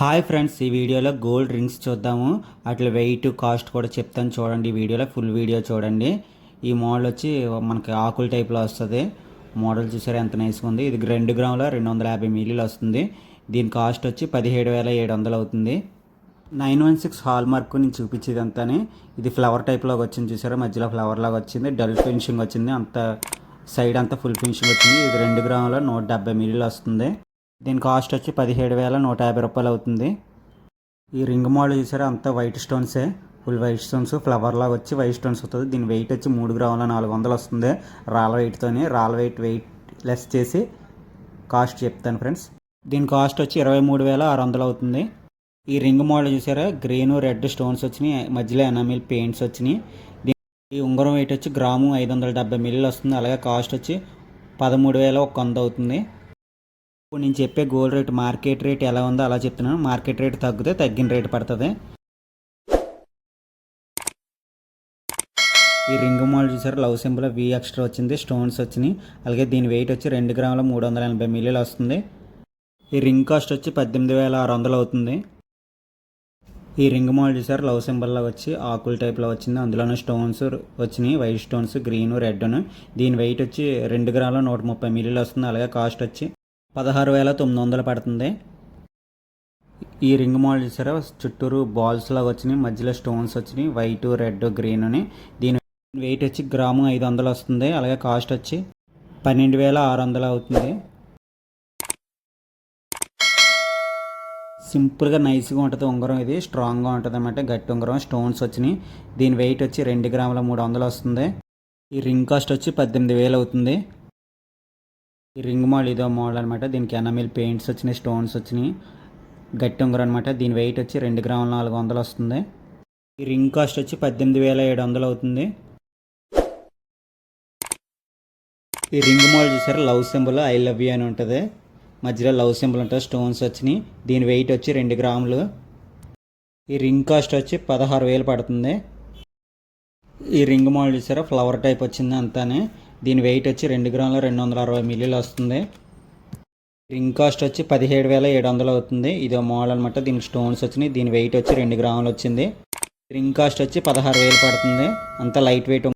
Hi friends ఈ వీడియోలో gold rings చూద్దాము. అట్లా వెయిట్ కాస్ట్ కూడా చెప్తాను చూడండి ఈ వీడియోలో ఫుల్ వీడియో చూడండి. ఈ మోడల్ వచ్చి మనకి ఆకుల టైప్లో వస్తుంది. మోడల్ చూసారు ఎంత నైస్గా ఉంది. ఇది రెండు గ్రాముల రెండు వందల యాభై మిలీలు వస్తుంది. దీని కాస్ట్ వచ్చి పదిహేడు వేల ఏడు వందలు అవుతుంది. Nine one six hallmark నేను చూపించేది అంతానే ఇది ఫ్లవర్ టైప్లో వచ్చింది చూసారా మధ్యలో ఫ్లవర్ లాగా వచ్చింది. డల్ ఫినిషింగ్ వచ్చింది. అంత సైడ్ అంతా ఫుల్ ఫినిషింగ్ వచ్చింది. ఇది రెండు గ్రాముల నూట డెబ్బై మిలీలు వస్తుంది. దీని కాస్ట్ వచ్చి పదిహేడు వేల నూట యాభై రూపాయలు అవుతుంది. ఈ రింగ్ మోడల్ చూసారా అంతా వైట్ స్టోన్సే ఫుల్ వైట్ స్టోన్స్ ఫ్లవర్ లాగా వచ్చి వైట్ స్టోన్స్ వస్తుంది. దీని వెయిట్ వచ్చి మూడు గ్రాముల నాలుగు వందలు వస్తుంది. రాళ్ళ వెయిట్తోని రాళ్ళ వెయిట్ వెయిట్ లెస్ చేసి కాస్ట్ చెప్తాను ఫ్రెండ్స్ దీని కాస్ట్ వచ్చి ఇరవై మూడు వేల ఆరు వందలు అవుతుంది. ఈ రింగ్ మోడల్ చూసారా గ్రీన్ రెడ్ స్టోన్స్ వచ్చినాయి. మధ్యలో ఎనామిల్ పెయింట్స్ వచ్చినాయి. ఈ ఉంగరం వెయిట్ వచ్చి గ్రాము ఐదు వందల డెబ్బై మిల్లీలు వస్తుంది. అలాగే కాస్ట్ వచ్చి పదమూడు వేల ఒక వంద అవుతుంది. ఇప్పుడు నేను చెప్పే గోల్డ్ రేట్ మార్కెట్ రేట్ ఎలా ఉందో అలా చెప్తున్నాను. మార్కెట్ రేట్ తగ్గితే తగ్గిన రేట్ పడుతుంది. ఈ రింగ్ మోడల్ చూసారు? లవ్ సింబల్ వి ఎక్స్ట్రా వచ్చింది స్టోన్స్ వచ్చినాయి. అలాగే దీని వెయిట్ వచ్చి రెండు గ్రాముల మూడు వందల ఎనభై మిల్లీలు వస్తుంది. ఈ రింగ్ కాస్ట్ వచ్చి పద్దెనిమిది వేల ఆరు వందలు అవుతుంది. ఈ రింగ్ మోడల్ చూసారు? లవ్ సింబల్లో వచ్చి ఆకుల టైప్లో వచ్చింది. అందులోనే స్టోన్స్ వచ్చినాయి. వైట్ స్టోన్స్ గ్రీను రెడ్ను దీని వెయిట్ వచ్చి రెండు గ్రాముల నూట ముప్పై మిల్లీలు వస్తుంది. అలాగే కాస్ట్ వచ్చి పదహారు వేల తొమ్మిది వందలు పడుతుంది. ఈ రింగ్ మోడల్ చూసారా? చుట్టూరు బాల్స్ లాగా వచ్చినాయి మధ్యలో స్టోన్స్ వచ్చినాయి వైట్ రెడ్ గ్రీన్ అని. దీని వెయిట్ వచ్చి గ్రాము ఐదు వందలు వస్తుంది అలాగే కాస్ట్ వచ్చి పన్నెండు వేల ఆరు వందలు అవుతుంది. సింపుల్గా నైస్గా ఉంటుంది ఉంగరం ఇది స్ట్రాంగ్గా ఉంటుంది అన్నమాట గట్టి ఉంగరం స్టోన్స్ వచ్చినాయి. దీని వెయిట్ వచ్చి రెండు గ్రాముల మూడు వందలు వస్తుంది. ఈ రింగ్ కాస్ట్ వచ్చి పద్దెనిమిది వేలు అవుతుంది. ఈ రింగ్ మోడల్ ఇదో మోడల్ అనమాట దీనికి ఎనమిల్ పెయింట్స్ వచ్చినాయి స్టోన్స్ వచ్చినాయి. గట్టి ఉంగరం అనమాట దీని వెయిట్ వచ్చి రెండు గ్రాముల నాలుగు వందలు వస్తుంది. ఈ రింగ్ కాస్ట్ వచ్చి పద్దెనిమిది వేల ఏడు వందలు అవుతుంది. ఈ రింగ్ మోడల్ చూసారు? Love symbol I love you అని ఉంటుంది. మధ్యలో లవ్ సింబల్ ఉంటుంది స్టోన్స్ వచ్చినాయి. దీని వెయిట్ వచ్చి రెండు గ్రాములు. ఈ రింగ్ కాస్ట్ వచ్చి పదహారు వేలు పడుతుంది. ఈ రింగ్ మోడల్ చూసారా? ఫ్లవర్ టైప్ వచ్చింది అంతానే. దీని వెయిట్ వచ్చి రెండు గ్రాముల రెండు వందల అరవై మిల్లీలు వస్తుంది. రింగ్ కాస్ట్ వచ్చి పదిహేడు వేల ఏడు వందలు అవుతుంది. ఇది మోడల్ అనమాట దీనికి స్టోన్స్ వచ్చినాయి. దీని వెయిట్ వచ్చి రెండు గ్రాములు వచ్చింది. రింగ్ కాస్ట్ వచ్చి పదహారు వేలు పడుతుంది. అంతా లైట్ వెయిట్